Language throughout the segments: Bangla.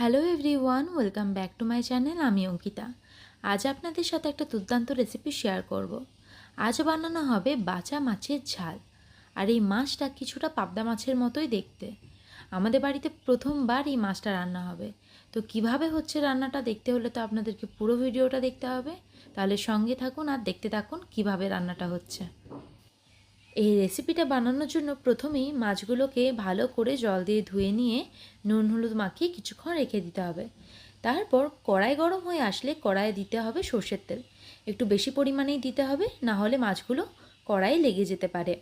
Hello everyone welcome back to my channel আমি অঙ্কিতা। আজ আপনাদের সাথে একটা দুর্দান্ত রেসিপি শেয়ার করব। আজ বানানো হবে বাচা মাছের ঝাল। আর এই মাছটা কিছুটা পাবদা মাছের মতোই দেখতে। আমাদের বাড়িতে প্রথমবার এই মাছটা রান্না হবে। তো কীভাবে হচ্ছে রান্নাটা দেখতে হলে তো আপনাদেরকে পুরো ভিডিওটা দেখতে হবে। তাহলে সঙ্গে থাকুন আর দেখতে থাকুন কীভাবে রান্নাটা হচ্ছে। এই রেসিপিটা বানানোর জন্য প্রথমেই মাছগুলোকে ভালো করে জল দিয়ে ধুয়ে নিয়ে নুন, হলুদ মাখিয়ে কিছুক্ষণ রেখে দিতে হবে। তারপর কড়াই গরম হয়ে আসলে কড়াইয়ে দিতে হবে সর্ষের তেল। একটু বেশি পরিমাণেই দিতে হবে, না হলে মাছগুলো কড়াইয়ে লেগে যেতে পারে।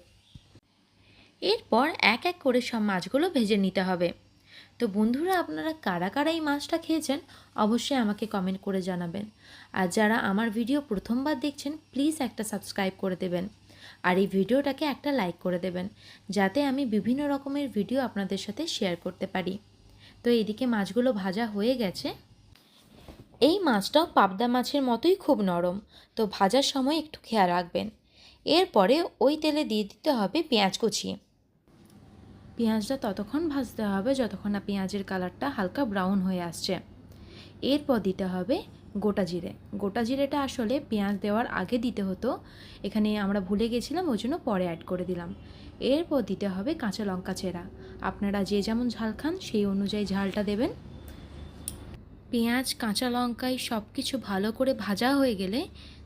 এরপর এক এক করে সব মাছগুলো ভেজে নিতে হবে। তো বন্ধুরা, আপনারা কারা কারা এই মাছটা খেয়েছেন অবশ্যই আমাকে কমেন্ট করে জানাবেন। আর যারা আমার ভিডিও প্রথমবার দেখছেন প্লিজ একটা সাবস্ক্রাইব করে দেবেন। আর এই ভিডিওটাকে একটা লাইক করে দেবেন, যাতে আমি বিভিন্ন রকমের ভিডিও আপনাদের সাথে শেয়ার করতে পারি। তো এদিকে মাছগুলো ভাজা হয়ে গেছে। এই মাছটাও পাবদা মাছের মতোই খুব নরম, তো ভাজার সময় একটু খেয়াল রাখবেন। এরপরে ওই তেলে দিয়ে দিতে হবে পেঁয়াজ কুচি। পেঁয়াজটা ততক্ষণ ভাজতে হবে, যতক্ষণ না পেঁয়াজের কালারটা হালকা ব্রাউন হয়ে আসছে। এরপর দিতে হবে গোটা জিরে। গোটা জিরেটা আসলে পেঁয়াজ দেওয়ার আগে দিতে হতো। এখানে আমরা ভুলে গেছিলাম, ওই জন্য পরে অ্যাড করে দিলাম। এরপর দিতে হবে কাঁচা লঙ্কা চেরা। আপনারা যে যেমন ঝাল খান, সেই অনুযায়ী ঝালটা দেবেন। পেঁয়াজ, কাঁচা লঙ্কায় সব কিছু ভালো করে ভাজা হয়ে গেলে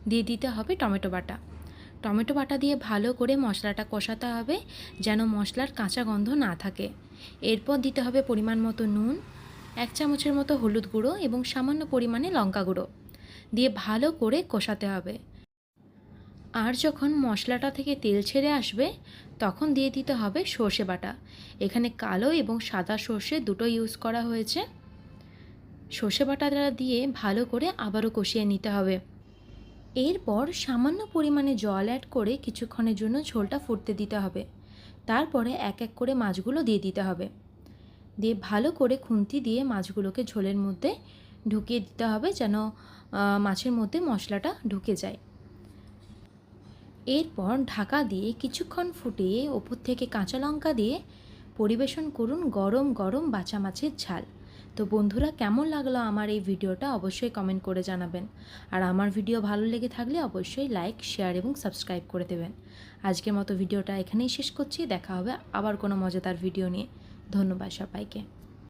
দিয়ে দিতে হবে টমেটো বাটা। টমেটো বাটা দিয়ে ভালো করে মশলাটা কষাতে হবে, যেন মশলার কাঁচা গন্ধ না থাকে। এরপর দিতে হবে পরিমাণ মতো নুন এক চামচের মতো হলুদ গুঁড়ো এবং সামান্য পরিমাণে লঙ্কা গুঁড়ো দিয়ে ভালো করে কষাতে হবে। আর যখন মশলাটা থেকে তেল ছেড়ে আসবে, তখন দিয়ে দিতে হবে সর্ষে বাটা। এখানে কালো এবং সাদা সর্ষে দুটো ইউজ করা হয়েছে। সর্ষে বাটাটা দিয়ে ভালো করে আবারও কষিয়ে নিতে হবে। এরপর সামান্য পরিমাণে জল অ্যাড করে কিছুক্ষণের জন্য ঝোলটা ফুটতে দিতে হবে। তারপরে এক এক করে মাছগুলো দিয়ে দিতে হবে। দিয়ে ভালো করে খুন্তি দিয়ে মাছগুলোকে ঝোলের মধ্যে ঢুকিয়ে দিতে হবে যেন মাছের মধ্যে মশলাটা ঢুকে যায়। এরপর ঢাকা দিয়ে কিছুক্ষণ ফুটিয়ে ওপর থেকে কাঁচা লঙ্কা দিয়ে পরিবেশন করুন গরম গরম বাঁচা মাছের ঝাল। তো বন্ধুরা, কেমন লাগল আমার এই ভিডিওটা অবশ্যই কমেন্ট করে জানাবেন। আর আমার ভিডিও ভালো লেগে থাকলে অবশ্যই লাইক, শেয়ার এবং সাবস্ক্রাইব করে দেবেন। আজকের মতো ভিডিওটা এখানেই শেষ করছি। দেখা হবে আবার কোনো মজাদার ভিডিও নিয়ে। ধন্যবাদ সবাইকে।